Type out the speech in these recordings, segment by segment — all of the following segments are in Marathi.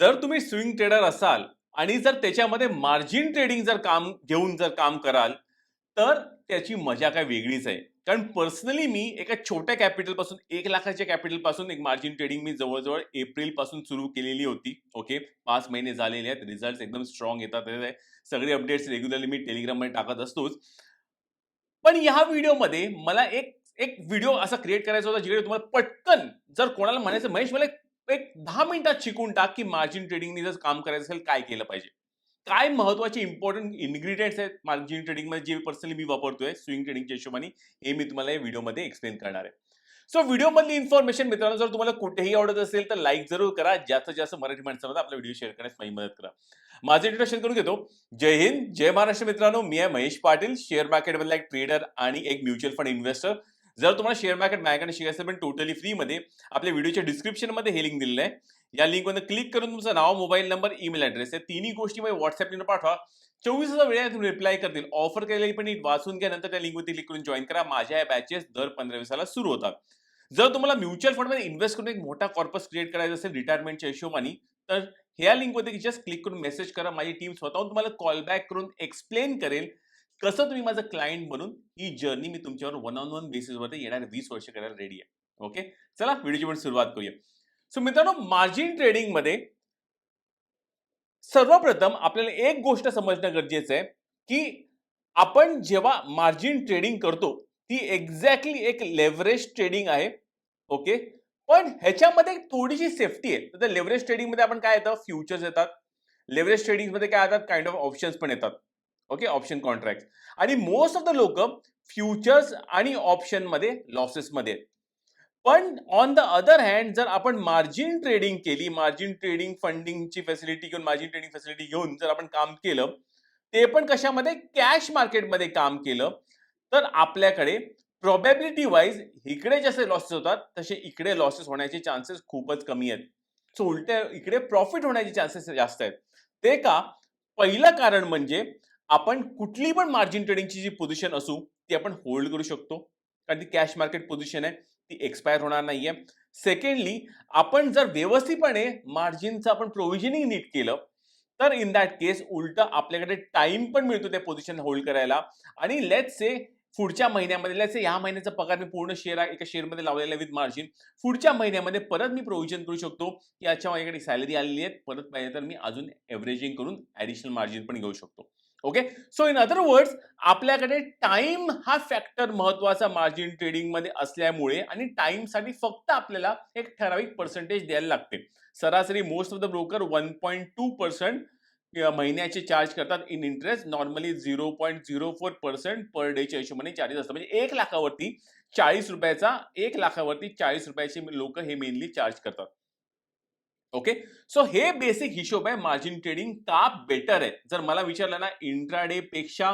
जर तुम्ही स्विंग ट्रेडर असाल आणि जर त्याच्यामध्ये मार्जिन ट्रेडिंग जर काम घेऊन जर काम कराल तर त्याची मजा काय वेगळीच आहे. कारण पर्सनली मी एका छोट्या कॅपिटलपासून एक लाखाच्या कॅपिटलपासून एक मार्जिन ट्रेडिंग मी जवळजवळ एप्रिलपासून सुरू केलेली होती. ओके पाच महिने झालेले आहेत. रिझल्ट एकदम स्ट्रॉंग येतात. सगळे अपडेट्स रेग्युलरली मी टेलिग्राममध्ये टाकत असतोच. पण ह्या व्हिडिओमध्ये मला एक एक व्हिडिओ असा क्रिएट करायचा होता जिकडे तुम्हाला पटकन जर कोणाला म्हणायचं महेश मला एक- दहा मिनिटात शिकून टाक की मार्जिन ट्रेडिंगने जर काम करायचं असेल काय केलं पाहिजे? काय महत्त्वाचे इम्पॉर्टंट इन्ग्रेडियंट्स आहेत मार्जिन ट्रेडिंगमध्ये जे पर्सनली मी वापरतोय स्विंग ट्रेडिंगच्या हिशोबाने हे मी तुम्हाला या व्हिडिओमध्ये एक्सप्लेन करणार आहे. सो व्हिडिओमधली इन्फॉर्मेशन मित्रांनो जर तुम्हाला कुठेही आवडत असेल तर लाईक जरूर करा. जास्तीत जास्त मराठी माणसामध्ये आपला व्हिडिओ शेअर करण्यास माझी मदत करा. माझं इंट्रोडक्शन करून घेतो. जय हिंद जय महाराष्ट्र मित्रांनो. मी आहे महेश पाटील शेअर मार्केटमधला एक ट्रेडर आणि एक म्युच्युअल फंड इन्व्हेस्टर जर तुम्हाला शेअर मार्केट माझ्याकडे शिकायचं पण टोटली फ्रीमध्ये आपल्या व्हिडिओच्या डिस्क्रिप्शनमध्ये हे लिंक दिलेलं आहे. या लिंकवर क्लिक करून तुमचं नाव मोबाईल नंबर ईमेल ॲड्रेस या तिन्ही गोष्टी मला व्हॉट्सअप पाठवा. चोवीस हजार वेळा तुम्ही रिप्लाय करतील. ऑफर केलेली पण वाचून घ्या नंतर त्या लिंकवरती क्लिक करून जॉईन करा. माझ्या या बॅचेस दर पंधरा दिवसाला सुरू होतात. जर तुम्हाला म्युच्युअल फंडमध्ये इन्व्हेस्ट करून एक मोठा कॉर्पस क्रिएट करायचा असेल रिटायरमेंटच्या हिशोबाने तर ह्या लिंकवरती जस्ट क्लिक करून मेसेज करा. माझी टीम स्वतःहून तुम्हाला कॉल बॅक करून एक्सप्लेन करेल कसं तुम्ही माझं क्लायंट बनून ही जर्नी मी तुमच्यावर वन ऑन वन बेसिसवरती येणार वीस वर्ष करायला रेडी आहे. ओके चला व्हिडिओची पण सुरुवात करूया. सो मित्रांनो मार्जिन ट्रेडिंगमध्ये सर्वप्रथम आपल्याला एक गोष्ट समजणं गरजेचं आहे की आपण जेव्हा मार्जिन ट्रेडिंग करतो ती एक्झॅक्टली एक लेव्हरेज ट्रेडिंग आहे. ओके पण ह्याच्यामध्ये एक थोडीशी सेफ्टी आहे. तर लेव्हरेज ट्रेडिंगमध्ये आपण काय येतं? फ्युचर्स येतात. लेव्हरेज ट्रेडिंगमध्ये काय येतात? काइंड ऑफ ऑप्शन्स पण येतात. ओके ऑप्शन कॉन्ट्रॅक्ट आणि मोस्ट ऑफ द लोक फ्युचर्स आणि ऑप्शनमध्ये लॉसेसमध्ये आहेत पण ऑन द अदर हँड जर आपण मार्जिन ट्रेडिंग केली मार्जिन ट्रेडिंग फंडिंगची फॅसिलिटी घेऊन मार्जिन ट्रेडिंग फॅसिलिटी घेऊन जर आपण काम केलं ते पण कशामध्ये? कॅश मार्केटमध्ये काम केलं. तर आपल्याकडे प्रॉबॅबिलिटी वाईज इकडे जसे लॉसेस होतात तसे इकडे लॉसेस होण्याचे चान्सेस खूपच कमी आहेत. सो उलट्या इकडे प्रॉफिट होण्याचे चान्सेस जास्त आहेत. ते का? पहिलं कारण म्हणजे आपण कुठली पण मार्जिन ट्रेडिंगची जी पोझिशन असू ती आपण होल्ड करू शकतो. कारण ती कॅश मार्केट पोझिशन आहे ती एक्सपायर होणार नाहीये. सेकंडली आपण जर व्यवस्थितपणे मार्जिनचं आपण प्रोव्हिजनिंग नीट केलं तर इन दॅट केस उलट आपल्याकडे टाइम पण मिळतो त्या पोझिशन होल्ड करायला. आणि लेट से पुढच्या महिन्यामध्ये लेट से ह्या महिन्याचा पगार मी पूर्ण शेअर एका शेअरमध्ये लावलेला विथ मार्जिन पुढच्या महिन्यामध्ये परत मी प्रोव्हिजन करू शकतो. की अच्छा माझ्याकडे सॅलरी आलेली आहे. परत पाहिजे तर मी अजून एव्हरेजिंग करून ॲडिशनल मार्जिन पण घेऊ शकतो. Okay so in other words आपल्याकडे टाइम हा फॅक्टर महत्त्वाचा मार्जिन ट्रेडिंगमध्ये असल्यामुळे आणि टाइमसाठी फक्त आपल्याला एक ठराविक पर्सेंटेज द्यायला लागते. सरासरी most of the broker one point two percent महिन्याचे चार्ज करतात in interest normally zero point zero four percent per डेच्या हिशोबाने चार्जेस असतात. म्हणजे एक लाखावरती चाळीस रुपयाचा एक लाखावरती चाळीस रुपयाचे लोक हे मेनली चार्ज करतात. ओके सो हे बेसिक हिशोब आहे. मार्जिन ट्रेडिंग का बेटर आहे? जर मला विचारलं ना इंट्राडे पेक्षा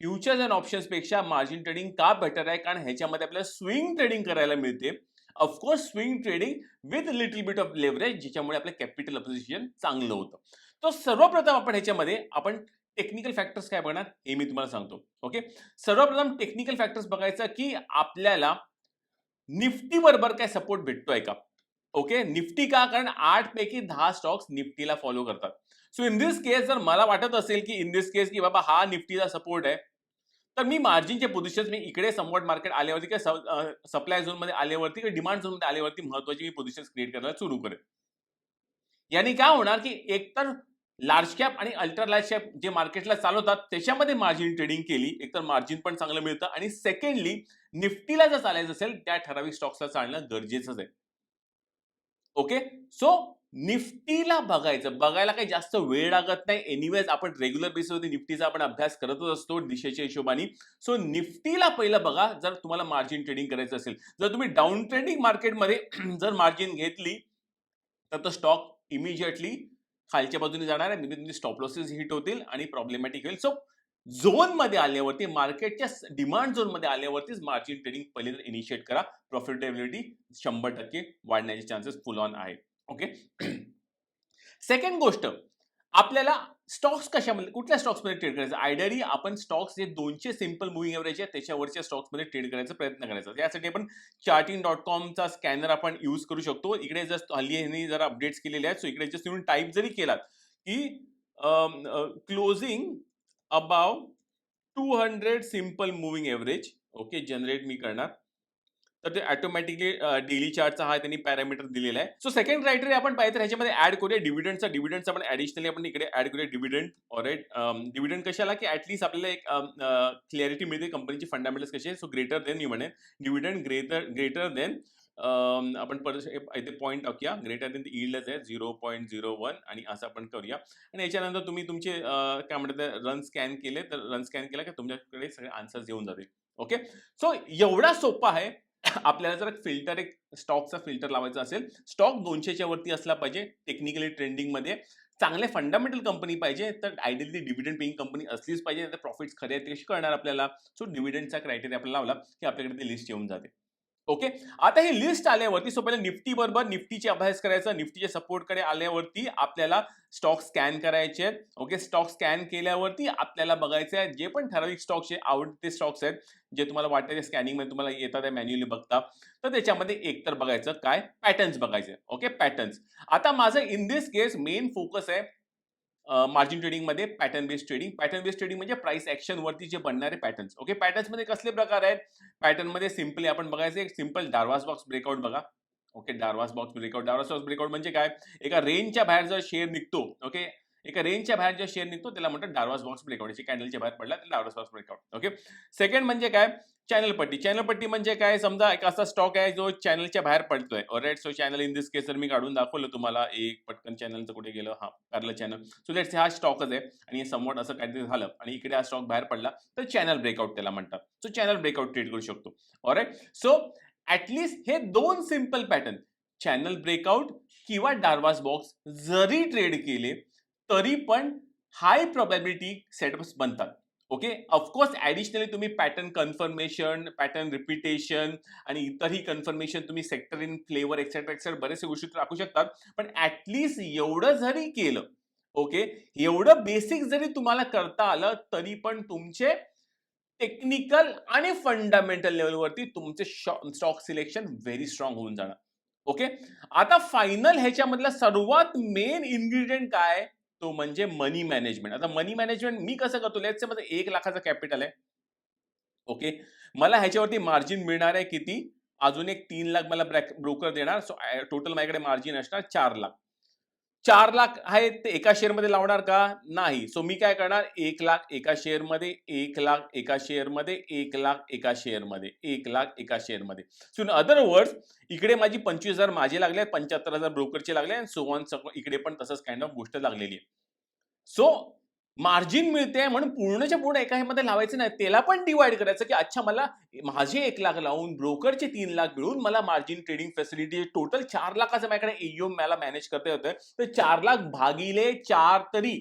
फ्युचर्स अँड ऑप्शन्सपेक्षा मार्जिन ट्रेडिंग का बेटर आहे? कारण ह्याच्यामध्ये आपल्याला स्विंग ट्रेडिंग करायला मिळते. Of course swing trading with little bit of leverage ज्याच्यामुळे आपलं कॅपिटल अपोजिशन चांगलं होतं. तर सर्वप्रथम आपण ह्याच्यामध्ये आपण टेक्निकल फॅक्टर्स काय बघणार? हे मी तुम्हाला सांगतो. ओके सर्वप्रथम टेक्निकल फॅक्टर्स बघायचं की आपल्याला निफ्टी बरोबर काय सपोर्ट भेटतोय का? ओके निफ्टी का? कारण आठ पैकी दहा स्टॉक्स निफ्टीला फॉलो करतात. सो इन दिस केस जर मला वाटत असेल की इन दिस केस की बाबा हा निफ्टीचा सपोर्ट आहे तर मी मार्जिनचे पोझिशन मी इकडे समवट मार्केट आल्यावरती किंवा सप्लाय झोनमध्ये आल्यावरती किंवा डिमांड झोनमध्ये आल्यावरती महत्वाची मी पोझिशन क्रिएट करायला सुरू करेन. याने काय होणार की एकतर लार्ज कॅप आणि अल्ट्रा लार्ज कॅप जे मार्केटला चालवतात त्याच्यामध्ये मार्जिन ट्रेडिंग केली एकतर मार्जिन पण चांगलं मिळतं आणि सेकंडली निफ्टीला जर चालायचं असेल त्या ठराविक स्टॉक्सला चालणं गरजेचंच आहे. ओके सो निफ्टीला बघायचं बघायला काही जास्त वेळ लागत नाही. एनिवेज आपण रेग्युलर बेसिसवरती निफ्टीचा आपण अभ्यास करतच असतो दिशेच्या हिशोबाने. सो निफ्टीला पहिलं बघा जर तुम्हाला मार्जिन ट्रेडिंग करायचं असेल. जर तुम्ही डाऊन ट्रेडिंग मार्केटमध्ये जर मार्जिन घेतली तर तो स्टॉक इमिजिएटली खालच्या बाजूने जाणार आहे. म्हणजे तुमचे स्टॉप लॉसेस हिट होतील आणि प्रॉब्लेमॅटिक होईल. सो झोनमध्ये आल्यावरती मार्केटच्या डिमांड झोनमध्ये आल्यावरतीच मार्जिन ट्रेडिंग पहिले इनिशिएट करा. प्रॉफिटेबिलिटी शंभर टक्के वाढण्याचे चान्सेस फुल ऑन आहे. ओके? सेकंड गोष्ट आपल्याला स्टॉक्स कशामध्ये कुठल्या स्टॉक्समध्ये ट्रेड करायचं? आयडियली आपण स्टॉक्स जे दोनशे सिंपल मुव्हिंग एव्हरेज आहे त्याच्यावरच्या स्टॉक्समध्ये ट्रेड करायचा प्रयत्न करायचा. यासाठी आपण चार्टिंग डॉट कॉमचा स्कॅनर आपण यूज करू शकतो. इकडे जस्ट हल्ली ह्यांनी जरा अपडेट्स केलेले आहेत. सो इकडे जस्ट तुम्ही टाईप जरी केलात की closing above two hundred simple moving average okay generate मी करणार. तर ते ऑटोमॅटिकली डेली चार्टचा हा त्यांनी पॅरामीटर दिलेला आहे. सो सेकंड क्रायटेरिया आपण पाहिजे तर ह्याच्यामध्ये ऍड करूया डिव्हिडंडचा डिव्हिडंडचा आपण ऍडिशनली आपण इकडे ऍड करूया डिव्हिडंड ऑरेट डिव्हिडंड कशाला? की ऍटलीस्ट आपल्याला एक क्लॅरिटी मिळते. कंपनीची फंडामेंटल्स कसे सो ग्रेटर देन मी म्हणेन. डिव्हिडंड ग्रेटर ग्रेटर देन आपण परत इथे पॉईंट टाकूया. ग्रेटर देन इल्डच आहे झिरो पॉईंट झिरो वन आणि असं आपण करूया. आणि याच्यानंतर तुम्ही तुमचे काय म्हणतात रन स्कॅन केले तर रन स्कॅन केला की तुमच्याकडे सगळे आन्सर्स येऊन जातील. ओके सो एवढा सोपा आहे. आपल्याला जर फिल्टर एक स्टॉकचा फिल्टर लावायचा असेल स्टॉक दोनशेच्या वरती असला पाहिजे टेक्निकली ट्रेंडिंगमध्ये चांगले फंडामेंटल कंपनी पाहिजे तर आयडियली डिव्हिडंड पेईंग कंपनी असलीच पाहिजे तर प्रॉफिट्स खरे आहेत कशी कळणार आपल्याला? सो डिव्हिडंडचा क्रायटेरिया आपल्याला लावला की आपल्याकडे ती लिस्ट येऊन जाते. ओके आता ही लिस्ट आल्यावरती सो पहिले निफ्टी बरोबर निफ्टीचे अभ्यास करायचा निफ्टीच्या सपोर्टकडे आल्यावरती आपल्याला स्टॉक स्कॅन करायचे आहेत. ओके स्टॉक स्कॅन केल्यावरती आपल्याला बघायचे आहे जे पण ठराविक स्टॉक्स आहे आवडते स्टॉक्स आहेत जे तुम्हाला वाटतं ते स्कॅनिंगमध्ये तुम्हाला येतात मॅन्युअली बघता. तर त्याच्यामध्ये एकतर बघायचं काय? पॅटर्न्स बघायचे. ओके पॅटर्न्स आता माझं in this case main focus आहे मार्जिन ट्रेडिंगमध्ये pattern based trading pattern based trading म्हणजे प्राइस ऍक्शन वरती जे बनणारे पॅटर्न्स ओके पॅटर्न्समध्ये कसले प्रकार आहेत? पॅटर्नमध्ये सिम्पली आपण बघायचं एक सिंपल डार्वास बॉक्स ब्रेकआउट बघा. Okay Darvas box breakout Darvas box breakout म्हणजे काय? एका रेंजच्या बाहेर जर शेअर निघतो ओके एका रेंजच्या बाहेर जे शेअर निघतो त्याला म्हणतात डार्वास बॉक्स ब्रेकआउट. याची कॅन्डलच्या बाहेर पडला तर Darvas box breakout okay second म्हणजे काय? चॅनल पट्टी. चॅनल पट्टी म्हणजे काय? समजा एक असा स्टॉक आहे जो चॅनलच्या बाहेर पडतोय. Alright so channel in this case मी काढून दाखवलं तुम्हाला. एक पटकन चॅनलचं कुठे गेलं? हा कारलं चॅनल सो लेट्स हा स्टॉकच आहे आणि समवट असं काहीतरी झालं आणि इकडे हा स्टॉक बाहेर पडला तर चॅनल ब्रेकआउट त्याला म्हणतात. सो चॅनल ब्रेकआउट ट्रेड करू शकतो. ऑलराईट सो ऍटलिस्ट हे दोन सिंपल पॅटर्न चॅनल ब्रेकआउट किंवा डार्वास बॉक्स जरी ट्रेड केले तरी पण हाय प्रॉबॅबिलिटी सेटअप्स बनतात. ओके ऑफकोर्स ॲडिशनली तुम्ही पॅटर्न कन्फर्मेशन पॅटर्न रिपिटेशन आणि इतरही कन्फर्मेशन तुम्ही sector in flavour etcetera etcetera बरेचसे गोष्टी राखू शकतात. पण ॲटलिस्ट एवढं जरी केलं ओके एवढं बेसिक जरी तुम्हाला करता आलं तरी पण तुमचे टेक्निकल आणि फंडामेंटल लेवलवरती तुमचे स्टॉक सिलेक्शन व्हेरी स्ट्रॉंग होऊन जाणार. ओके आता फायनल ह्याच्यामधला सर्वात मेन इन्ग्रेडियंट काय? तो म्हणजे मनी मॅनेजमेंट आता मनी मॅनेजमेंट मी कसं करतो? लेट्स माझं एक लाखाचं कॅपिटल आहे. ओके मला ह्याच्यावरती मार्जिन मिळणार आहे किती? अजून एक तीन लाख मला ब्रोकर देणार. सो टोटल माझ्याकडे मार्जिन असणार चार लाख. चार लाख आहे ते एका शेअरमध्ये लावणार का? नाही. सो मी काय करणार? एक लाख एका शेअरमध्ये एक लाख एका शेअरमध्ये एक लाख एका शेअरमध्ये एक लाख एका शेअरमध्ये. सो इन अदर वर्ड्स इकडे माझी पंचवीस हजार माझे लागले आहेत पंच्याहत्तर हजार ब्रोकरचे लागले आणि सो सगळं इकडे पण तसंच काइंड ऑफ गोष्ट लागलेली आहे. सो मार्जिन मिळते म्हणून पूर्णच्या पूर्ण एका ह्यामध्ये लावायचं नाही. त्याला पण डिवाइड करायचं की अच्छा मला माझे एक लाख लावून ब्रोकरचे तीन लाख मिळून मला मार्जिन ट्रेडिंग फॅसिलिटी टोटल चार लाखाचं माझ्याकडे एम मला मॅनेज करता येतं तर चार लाख भागिले चार तरी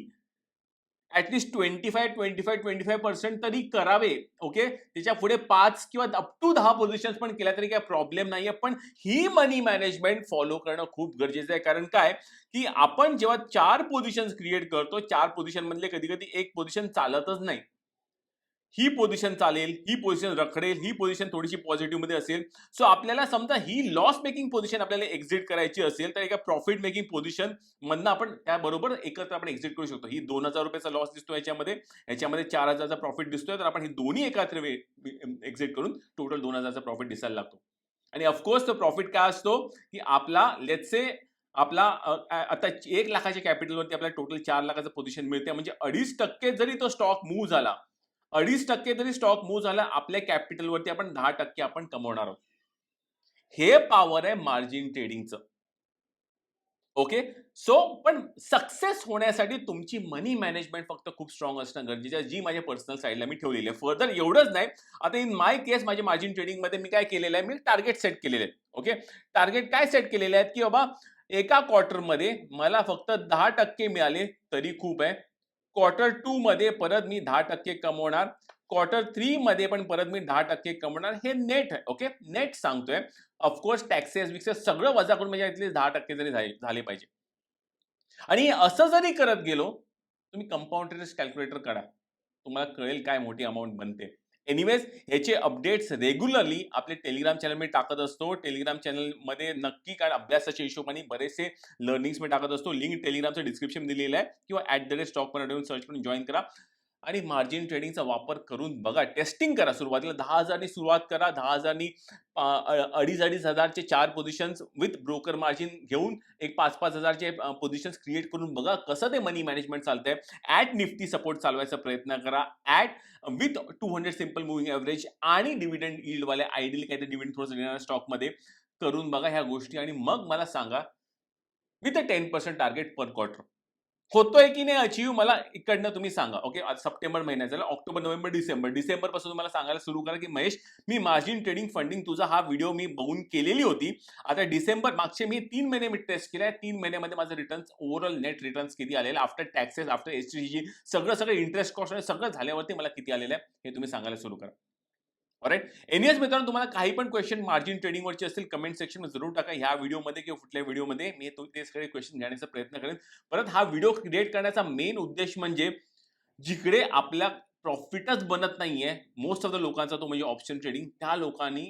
at least twenty five twenty five twenty five percent तरी करावे ओके त्याच्या पुढे पाच किंवा अप टू दहा पोझिशन पण केल्या तरी काही प्रॉब्लेम नाहीये. पण ही मनी मॅनेजमेंट फॉलो करणं खूप गरजेचं आहे. कारण काय? की आपण जेव्हा चार पोझिशन क्रिएट करतो चार पोझिशन मधले कधी कधी एक पोझिशन चालतच नाही. ही पोझिशन चालेल ही पोझिशन रखडेल ही पोझिशन थोडीशी पॉझिटिव्हमध्ये असेल. सो आपल्याला समजा ही लॉस मेकिंग पोझिशन आपल्याला एक्झिट करायची असेल तर एका प्रॉफिट मेकिंग पोझिशन मधनं आपण त्याबरोबर एकत्र आपण एक्झिट करू शकतो. ही दोन हजार रुपयाचा लॉस दिसतो याच्यामध्ये याच्यामध्ये चार हजारचा प्रॉफिट दिसतोय तर आपण ही दोन्ही एकत्र एक्झिट करून टोटल दोन हजारचा प्रॉफिट दिसायला लागतो. आणि ऑफकोर्स तो प्रॉफिट काय असतो? की आपला लेट्से आपला आता एक लाखाच्या कॅपिटलवरती आपल्याला टोटल चार लाखाचं पोझिशन मिळते म्हणजे अडीच टक्के जरी तो स्टॉक मूव्ह झाला अडीच टक्के तरी स्टॉक मूव्ह झाला आपल्या कॅपिटलवरती आपण दहा टक्के आपण कमवणार आहोत. हे पॉवर आहे मार्जिन ट्रेडिंगचं ओके सो पण सक्सेस होण्यासाठी तुमची मनी मॅनेजमेंट फक्त खूप स्ट्रॉंग असणं गरजेचं आहे. जी माझ्या पर्सनल साईडला मी ठेवलेली आहे. फर्दर एवढंच नाही. आता इन माय केस माझ्या मार्जिन ट्रेडिंगमध्ये मी काय केलेलं आहे? मी टार्गेट सेट केलेले आहेत. ओके टार्गेट काय सेट केलेले आहेत? की बाबा एका क्वार्टरमध्ये मला फक्त दहा टक्के मिळाले तरी खूप आहे. क्वार्टर टू मध्ये परत मी दहा टक्के कमवणार क्वार्टर थ्री मध्ये पण परत मी दहा टक्के कमवणार हे नेट आहे ओके नेट सांगतोय. ऑफकोर्स टॅक्सेस विक्सेस सगळं वजा करून म्हणजे इथले दहा टक्के जरी झाले पाहिजे. आणि असं जरी करत गेलो तुम्ही कंपाऊंड इंटरेस्ट कॅल्क्युलेटर करा तुम्हाला कळेल काय मोठी अमाऊंट बनते. एनिवेज ह्याचे अपडेट्स रेग्युलरली आपले टेलिग्राम चॅनलमध्ये टाकत असतो. टेलिग्राम चॅनलमध्ये नक्की काय अभ्यासाच्या हिशोबाने बरेचसे लर्निंग्स मी टाकत असतो. लिंक टेलिग्रामचं डिस्क्रिप्शन दिलेलं आहे. किंवा at the rate stock search करून जॉईन करा. आणि मार्जिन ट्रेडिंगचा वापर करून बघा टेस्टिंग करा सुरुवातीला. दहा हजारनी सुरुवात करा दहा हजारनी अडीच अडीच हजारचे चार पोझिशन्स विथ ब्रोकर मार्जिन घेऊन एक पाच पाच हजारचे पोझिशन्स क्रिएट करून बघा कसं ते मनी मॅनेजमेंट चालतंय. ॲट निफ्टी सपोर्ट चालवायचा प्रयत्न करा. At with two hundred simple moving average आणि डिव्हिडंड यील्डवाले आयडियल काहीतरी डिव्हिडंड थोडंसं देणाऱ्या स्टॉकमध्ये करून बघा ह्या गोष्टी. आणि मग मला सांगा with a ten percent target per quarter होतोय की नाही अचीव मला इकडनं तुम्ही सांगा. ओके सप्टेंबर महिन्यात झाला ऑक्टोबर नोव्हेंबर डिसेंबर. डिसेंबरपासून मला सांगायला सुरू करा की महेश मी मार्जिन ट्रेडिंग फंडिंग तुझा हा व्हिडिओ मी बघून केलेली होती. आता डिसेंबर मागचे मी तीन महिने मी टेस्ट केले तीन महिन्यामध्ये माझं रिटर्न्स ओव्हरऑल नेट रिटर्न्स किती आलेलं after taxes after S T सगळं सगळं इंटरेस्ट कॉस्ट सगळं झाल्यावरती मला किती आलेलं आहे? हे तुम्ही सांगायला सुरू करा. राईट एनियस मित्रांनो तुम्हाला काही पण क्वेश्चन मार्जिन ट्रेडिंगवरचे असतील कमेंट सेक्शनमध्ये जरूर टाका. ह्या व्हिडिओमध्ये किंवा कुठल्या व्हिडिओमध्ये मी तो ते सगळे क्वेश्चन घेण्याचा प्रयत्न करेन. परत हा व्हिडिओ क्रिएट करण्याचा मेन उद्देश म्हणजे जिकडे आपल्या प्रॉफिटच बनत नाहीये मोस्ट ऑफ द लोकांचा तो म्हणजे ऑप्शन ट्रेडिंग त्या लोकांनी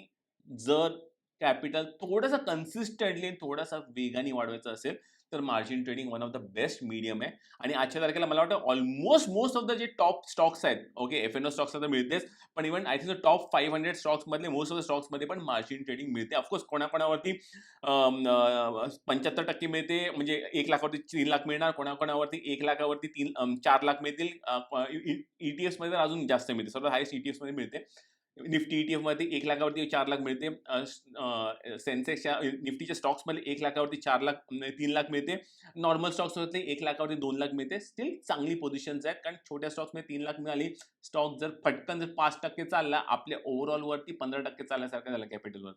जर कॅपिटल थोडंसं कन्सिस्टंटली थोडासा वेगाने वाढवायचं असेल तर margin trading one of the best medium आहे. आणि आजच्या तारखेला मला वाटतं ऑलमोस्ट मोस्ट ऑफ द जे टॉप स्टॉक्स आहेत okay F N O stocks तर मिळतेच पण even I think top five hundred स्टॉक्समधले most of the स्टॉक्समध्ये पण मार्जिन ट्रेडिंग मिळते. ऑफकोर्स कोणाकोणावरती पंच्याहत्तर टक्के मिळते म्हणजे एक लाखावरती तीन लाख मिळणार कोणाकोणावरती एक लाखावरती तीन चार लाख मिळतील ई टी एफमध्ये तर अजून जास्त मिळते सर्वात हायस्ट ई टी एफमध्ये मिळते. निफ्टी ई टी एफमध्ये एक लाखावरती चार लाख मिळते. सेन्सेक्सच्या निफ्टीच्या स्टॉक्समध्ये एक लाखावरती चार लाख तीन लाख मिळते. नॉर्मल स्टॉक्समध्ये एक लाखावरती दोन लाख मिळते. स्टील चांगली पोझिशन्स आहेत. कारण छोट्या स्टॉक्समध्ये तीन लाख मिळाली. स्टॉक जर पटकन जर पाच टक्के चालला आपल्या ओव्हरऑल वरती पंधरा टक्के चालल्यासारखं झालं कॅपिटलवर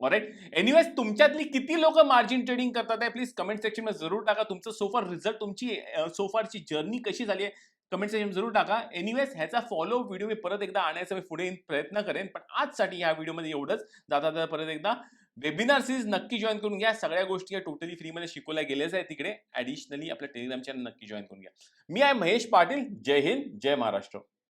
ऑरेट एनिवेज तुमच्यातली किती लोक मार्जिन ट्रेडिंग करतात आहे? प्लीज कमेंट सेक्शनमध्ये जरूर टाका. तुमचं सोफार रिझल्ट तुमची सोफारची जर्नी कशी झाली आहे? कमेंट सेक्शन जरूर टाका. एनिवेज ह्याचा फॉलो व्हिडिओ मी परत एकदा आणायचा मी पुढे प्रयत्न करेन पण आजसाठी या व्हिडिओमध्ये एवढंच. जाता जाता परत एकदा वेबिनार सिरीज नक्की जॉईन करून घ्या. सगळ्या गोष्टी या टोटली फ्रीमध्ये शिकवल्या गेल्याच आहे तिकडे. ॲडिशनली आपल्या टेलिग्राम चॅनल नक्की जॉईन करून घ्या. मी आहे महेश पाटील. जय हिंद जय महाराष्ट्र.